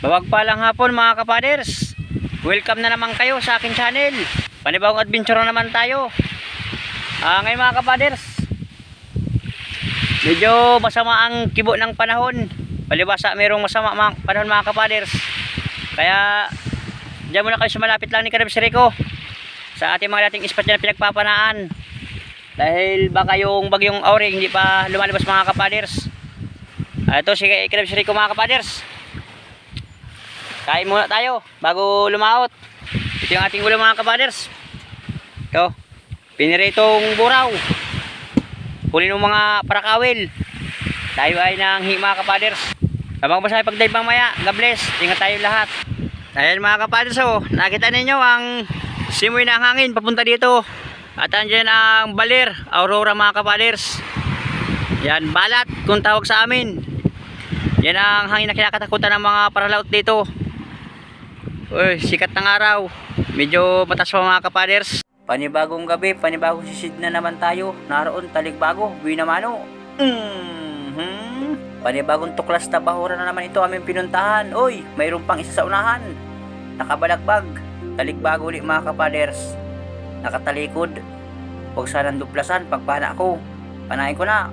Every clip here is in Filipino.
Mapagpalang hapon mga kapaders. Welcome na naman kayo sa akin channel. Panibawang adventure na naman tayo. Ah, ngayon mga kapaders. Medyo masama ang kibo ng panahon. Palibasa mayroong masama mga panahon mga kapaders. Kaya diyan muna kayo sa malapit lang ni Karabs Rico. Sa ating mga dating spot na pinagpapanaan. Dahil baka yung bagyong Auring hindi pa lumalabas mga kapaders. Ah, ito si Karabs Rico mga kapaders. Kain muna tayo bago lumaot. Ito yung ating ulam mga kapaders. Ito. Piniritong buraw. Huli ng mga parakawil. Tayo ay nang mga kapaders. Habang basta pagdive mamaya. God bless. Ingat tayo lahat. Ayan mga kapaders oh. Nakita ninyo ang simoy ng hangin papunta dito. At andyan ang balir. Aurora mga kapaders. Yan balat kung tawag sa amin. Yan ang hangin na kinakatakutan ng mga paralaot dito. Uy, sikat ng araw. Medyo matas pa mga kapaders. Panibagong gabi, panibagong sisid na naman tayo. Naroon, taligbago, buwi namano. mm Panibagong tuklas na bahura na naman ito aming pinuntahan. Uy, mayroon pang isa sa unahan. Nakabalagbag. Taligbago ulit mga kapaders. Nakatalikod. Huwag sanang duplasan pagpana ko. Panahin ko na.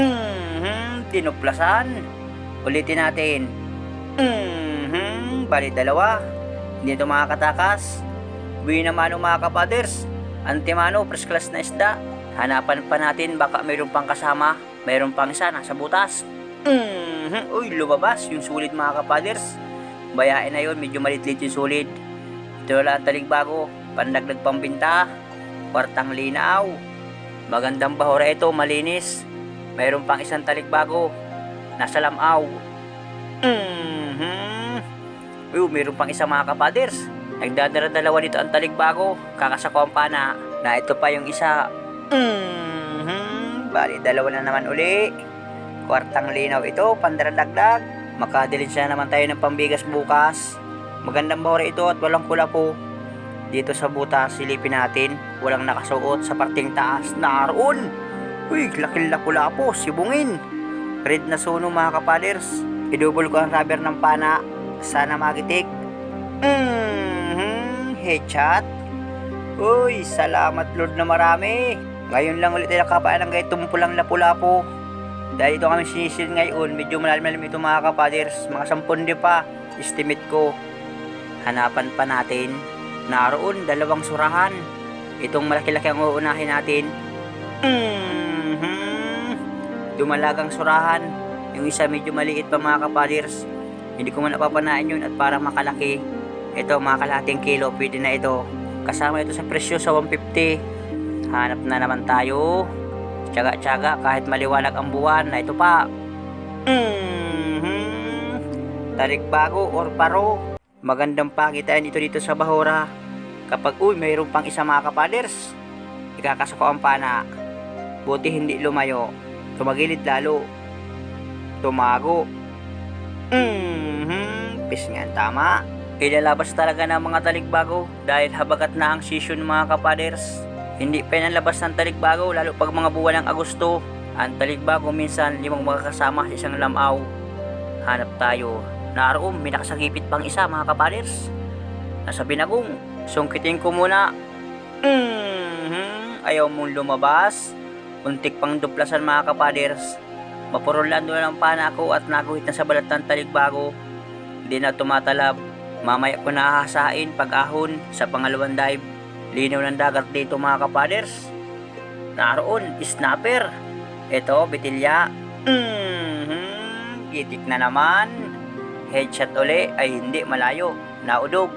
mm Tinuplasan. Ulitin natin. Mhm, bali dalawa. Hindi ito makakatakas. Buwi naman mga kapaders. Antimano, first class na isda. Hanapan pa natin baka mayroon pang kasama. Mayroon pang isa nasa butas. Mhm, uy, lumabas yung sulit mga kapaders. Bayain na yun, medyo malitlit yung sulit. Ito wala ang taligbago. Pandagdag pambinta. Kwartang linaw. Magandang bahura ito, malinis. Mayroon pang isang taligbago. Nasa lamaw. Mhm. Uy, mayroon pang isang mga kapaders. Nagdadala-dalawa dito ang taligbago. Kakasako ang pana. Na ito pa yung isa. Mhm. Bali, dalawa na naman uli. Kwartang linaw ito, pandaradagdag. Makadilin siya naman tayo ng pambigas bukas. Magandang bahura ito at walang kulapo. Dito sa butas, silipin natin. Walang nakasuot sa parting taas. Naroon! Uy, laking lapu-lapo, sibungin. Red na suno mga kapaders. Idubol ko ang rubber ng pana. Sana magitik. Mm-hmm. Headshot. Uy, salamat Lord na marami. Ngayon lang ulit ay nakapaan ng gaitong pulang lapu-lapo. Dahil ito kami sinisil ngayon, medyo malalim-lalim ito mga kapaders. Mga sampun di pa, estimate ko. Hanapan pa natin. Naroon, dalawang surahan. Itong malaki-laki ang uunahin natin. Mhm. Dumalagang surahan. Yung isa medyo maliit pa mga kapaders. Hindi ko man napapanain yun at para makalaki. Ito mga kalahating kilo, pwede na ito. Kasama ito sa presyo sa 150. Hanap na naman tayo. Tsaga-tsaga kahit maliwanag ang buwan na ito pa. Mhm. Talikbago or paro. Magandang pakitaan ito dito sa Bahura. Kapag uy, mayroon pang isa mga kapaders. Ikakasako ang pana. Buti hindi lumayo. Tumagilid lalo. Tumago. Mhm. Pis nga tama. Ilalabas talaga ng mga talikbago dahil habagat na ang season mga kapaders. Hindi pa nalabas ng talikbago lalo pag mga buwan ng Agosto. Ang talikbago minsan limang magkakasama sa isang lamaw. Hanap tayo. Naroon, may nakasagipit pang isa mga kapaders. Nasa binagong. Sungkitin ko muna. Mhm. Ayaw mong lumabas. Untik pang duplasan mga kapaders. Mapurulando na ng pana ako at naguhit na sa balat ng talikbago. Hindi na tumatalab. Mamaya ko nahahasain pag-ahon sa pangalawang dive. Linaw ng dagat dito mga kapaders. Naroon, snapper. Ito, bitilya. Mhm. Gitik na naman. Headshot uli ay hindi malayo. Naudog.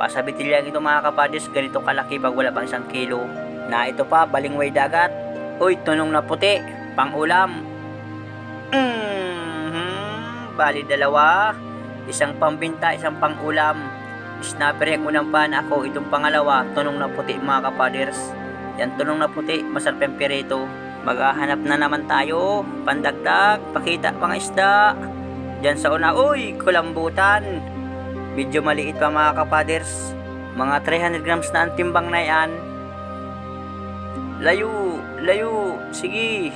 Pasa bitilya ito mga kapaders, ganito kalaki pag wala pang isang kilo. Na ito pa, balingway dagat. Uy, tunong na puti. Pang ulam. Mhm. Bali dalawa. Isang pambinta, isang pang ulam. Snapper yung unang pana ako. Itong pangalawa, tunong na puti mga kapaders. Yan tunong na puti, masarap yung pirito. Maghahanap na naman tayo. Pandagdag, pakita mga isda. Diyan sa una, uy, kulambutan. Medyo maliit pa mga kapaders. Mga 300 grams na ang timbang na yan. Layo, layo, sige.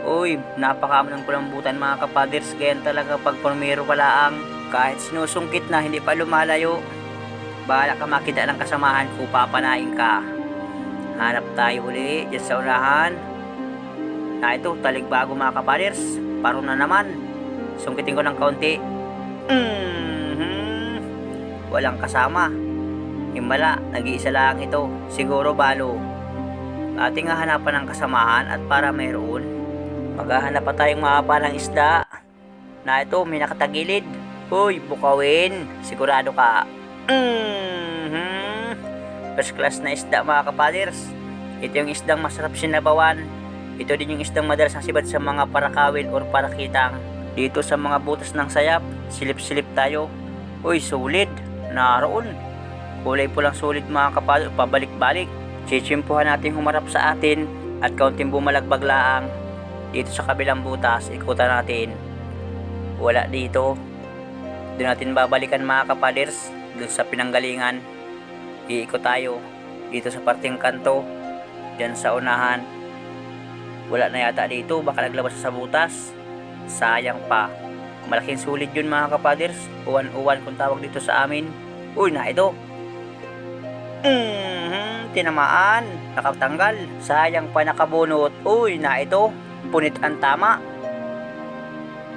Uy, napakaam ng kulambutan mga kapaders. Ganyan talaga pag formero pala ang Kahit sinusungkit na hindi pa lumalayo, bahala ka makita ng kasamahan ko, papanain ka. Hanap tayo uli dyan sa unahan. Na ito, taligbago mga kapaders. Paro na naman. Sungkitin ko ng kaunti. Mhm. Walang kasama. Himala, nag-iisa lang ito. Siguro balo. Ating hahanapan ng kasamahan at para mayroon. Maghahanap pa tayong mahaba ng isda. Na ito, may nakatagilid. Uy, bukawin. Sigurado ka. Mhm. First class na isda mga kapaders. Ito yung isdang masarap sinabawan. Ito din yung isdang madalas nasibad sa mga parakawin or parakitang. Dito sa mga butas ng sayap, silip-silip tayo. Uy, solid. Naroon. Kulay pulang solid mga kapaders, pabalik-balik. Chichimpuhan natin humarap sa atin at kaunting bumalagbag laang. Dito sa kabilang butas, ikutan natin. Wala dito. Doon natin babalikan mga kapaders, doon sa pinanggalingan. Iikot tayo dito sa parting kanto, dyan sa unahan. Wala na yata dito, baka naglabas sa butas. Sayang pa. Malaking sulit yun mga kapaders. Uwan-uwan kung tawag dito sa amin. Uy, na ito. Mhm, tinamaan. Nakatanggal. Sayang pa nakabunot. Uy, na ito. Punit ang tama.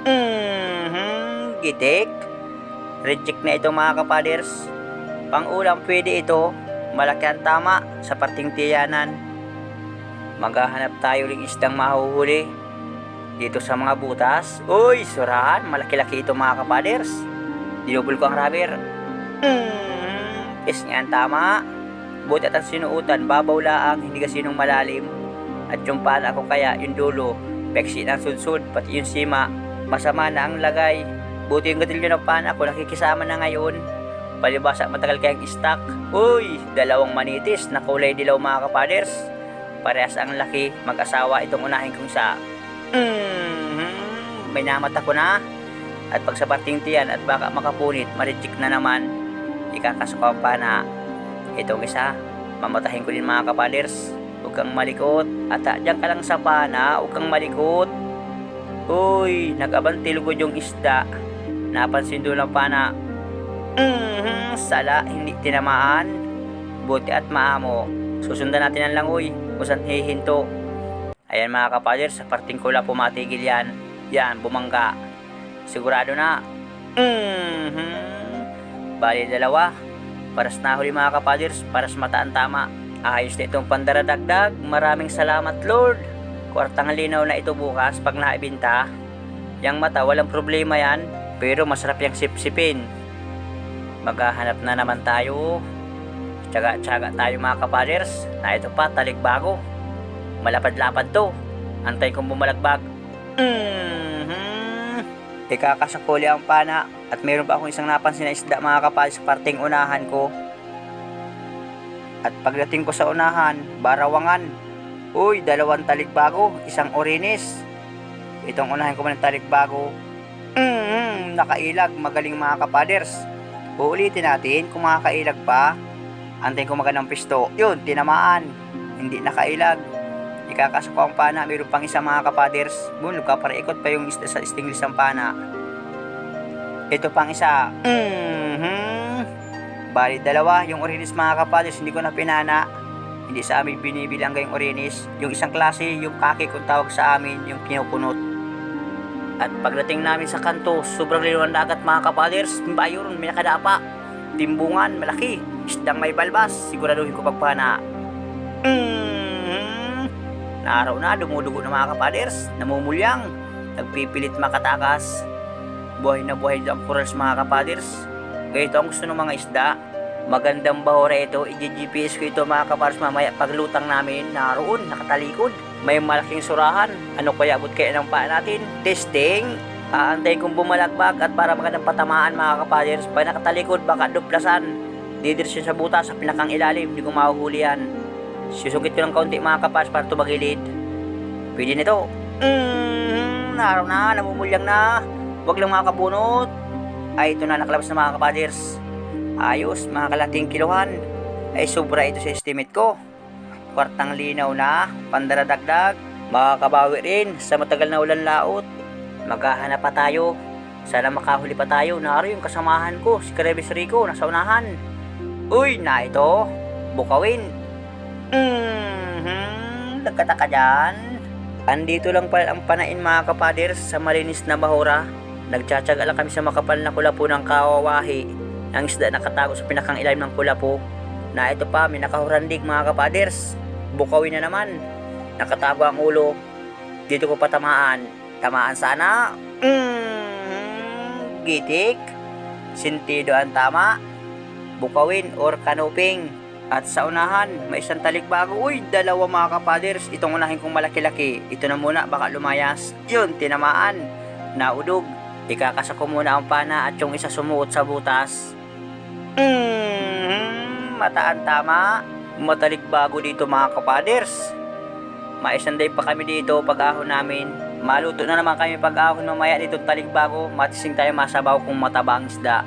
Mhm, gitik. Reject na ito mga kapaders. Pang ulam pwede ito. Malaki ang tama sa parting tiyanan. Maghahanap tayo ng isdang mahuhuli. Dito sa mga butas. Uy, surahan. Malaki-laki ito mga kapaders. Dinubol ko ang rubber. Mm, is nga ang tama. Buti at ang sinuutan, babaw laang, hindi kasi nung malalim. At yung pala ko kaya, yung dulo, peksi ng sudsud, pati yung sima, masama na ang lagay. Buti yung gatilyo ng pana ko, nakikisama na ngayon. Palibasa matagal kayang stock. Uy, dalawang manitis na kulay dilaw mga kapaders. Parehas ang laki, mag-asawa itong unahin kong sa... Mhm, may namata ko na. At pag sa parting tiyan at baka makapunit, marejik na naman. Ikakasok ang pana. Itong isa, mamatahin ko din mga kapaders. Huwag kang malikot. At diyan ka lang sa pana, huwag malikot. Uy, nag-abantilugod yung isda. Napansin doon ang pana. Mhm, sala, hindi tinamaan. Buti at maamo. Susundan natin ang langoy. Kusan hihinto. Ayan mga kapaders, sa parting kula pumatigil yan. Yan, bumangga. Sigurado na. Mhm. Bali dalawa. Paras na huli mga kapaders, paras mataan tama. Ayos na itong pandaradagdag. Maraming salamat Lord. Kwartang linaw na ito bukas pag naibinta. Yang mata, walang problema yan. Pero masarap yung sipsipin. Maghahanap na naman tayo. Tsaga-tsaga tayo mga kapaders. Na ito pa, talikbago. Malapad-lapad to. Antay kong bumalagbag. Mhm. Ikakasakuli ang pana at meron pa akong isang napansin na isda mga kapal sa parting unahan ko. At pagdating ko sa unahan, barawangan. Uy, dalawang talikbago, isang orinis. Itong unahan ko man ng talikbago. Mm, nakailag, magaling mga kapaders. Uulitin natin kung makakailag pa. Antayin ko magandang pisto. Yun, tinamaan. Hindi nakailag. Ikakasok ko ang pana, mayroon pang isa mga kapaders. Boom, nagkapareikot pa yung sa stinglis ang pana. Ito pang isa. Mhm. Bali dalawa, yung orinis mga kapaders, hindi ko na pinana. Hindi sa amin binibilang yung orinis. Yung isang klase, yung kaki kung tawag sa amin, yung kinukunot. At pagdating namin sa kanto, sobrang linaw ng dagat mga kapaders. Bayon, may nakadapa. Timbungan, malaki. Isdang may balbas, siguraduhin ko pagpana. Mhm. Naaraw na, dumudugo na mga kapaders, namumulyang, nagpipilit makatakas. Buhay na buhay ang corals mga kapaders. Ganito ang gusto ng mga isda. Magandang bahura ito, i-GPS ko ito mga kapaders mamaya paglutang namin, naroon, nakatalikod. May malaking surahan, ano kaya abot kaya ng paa natin? Testing, aantayin kong bumalagbag at para magandang patamaan mga kapaders. Pag nakatalikod, baka duplasan. Didirsyon sa butas sa pinakang ilalim, hindi ko mahuhuli yan. Susungkit ko ng kaunti mga kapas para tumagilid. Pwede nito. Mm, naraw na, namumulyang na. Huwag lang mga kabunot. Ay, ito na nakalabas na mga kapaders. Ayos, mga kalating kiluhan. Ay, sobra ito sa estimate ko. Kwartang linaw na, pandaradagdag. Makakabawi rin sa matagal na ulan laot. Maghahanap pa tayo. Sana makahuli pa tayo. Naro yung kasamahan ko, si Karebis Rico, nasa unahan. Uy, na ito. Bukawin. Mm-hmm. Nagkata ka dyan. Andito lang pala ang panain mga kapaders sa malinis na bahura. Nagtsatsaga lang kami sa makapal na kulapo ng kawawahi. Ang isda nakatago sa pinakang ilalim ng kulapo. Na ito pa, may nakahurandig mga kapaders. Bukawin na naman. Nakatago ang ulo. Dito ko patamaan. Tamaan sana. Mm, gitik. Sintido ang tama. Bukawin or kanuping. At sa unahan, may isang talikbago. Uy, dalawa mga kapaders. Itong unahin kong malaki-laki. Ito na muna, baka lumayas. Yun, tinamaan. Naudog. Ikakasa ko muna ang pana at yung isa sumuot sa butas. Mm, mataan tama. Matalikbago dito mga kapaders. Maisanday pa kami dito pag-ahon namin. Maluto na naman kami pag-ahon mamaya dito talikbago. Matising tayo masabaw kung matabang isda.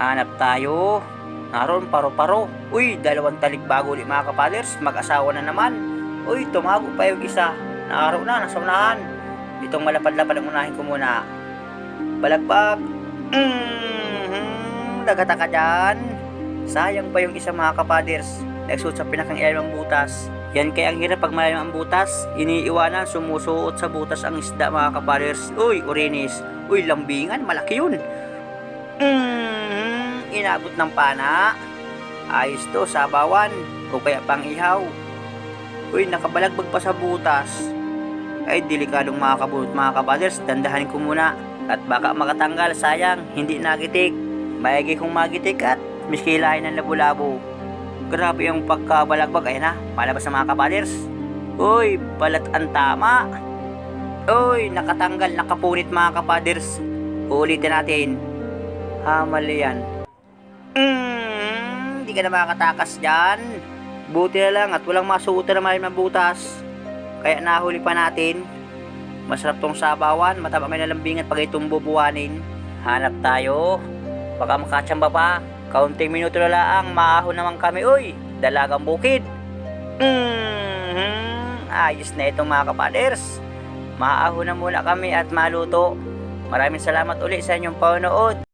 Hanap tayo. Naroon paro-paro. Uy, dalawang talikbago ulit mga kapaders. Mag-asawa na naman. Uy, tumago pa yung isa. Naaraw na, nasa unahan. Itong malapad-lapad ang unahin ko muna. Balagbag. Mm-hmm. Nagata ka dyan. Sayang pa yung isa mga kapaders. Nagsuot sa pinakang ng butas. Yan kaya ang hirap pag malalim ang butas. Iniiwanan, sumusuot sa butas ang isda mga kapaders. Uy, urinis. Uy, lambingan, malaki yun. Mm, inabot ng pana. Ayos to, sabawan. O kaya pang ihaw. Uy, nakabalagbag pa sa butas. Ay, delikadong mga kabunot mga kapaders. Dandahanin ko muna. At baka makatanggal, sayang, hindi nagitik. Mayagi kong magitik at miskilahin ng labo-labo. Grabe yung pagkabalagbag. Ayun na, palabas na mga kapaders. Uy, balat ang tama. Uy, nakatanggal, nakapunit mga kapaders. Ulitin natin. Hamal yan. Mm, hindi ka na makakatakas dyan. Buti na lang at walang masuotan na malalim ng butas. Kaya nahuli pa natin. Masarap tong sabawan, mataba may nalambingan pag itong bubuhanin. Hanap tayo. Baka makatsamba pa. Kaunting minuto na lang, maahon naman kami. Uy, dalagang bukid. mm Ayos na itong mga kapaders. Maahon na muna kami at maluto. Maraming salamat ulit sa inyong panonood.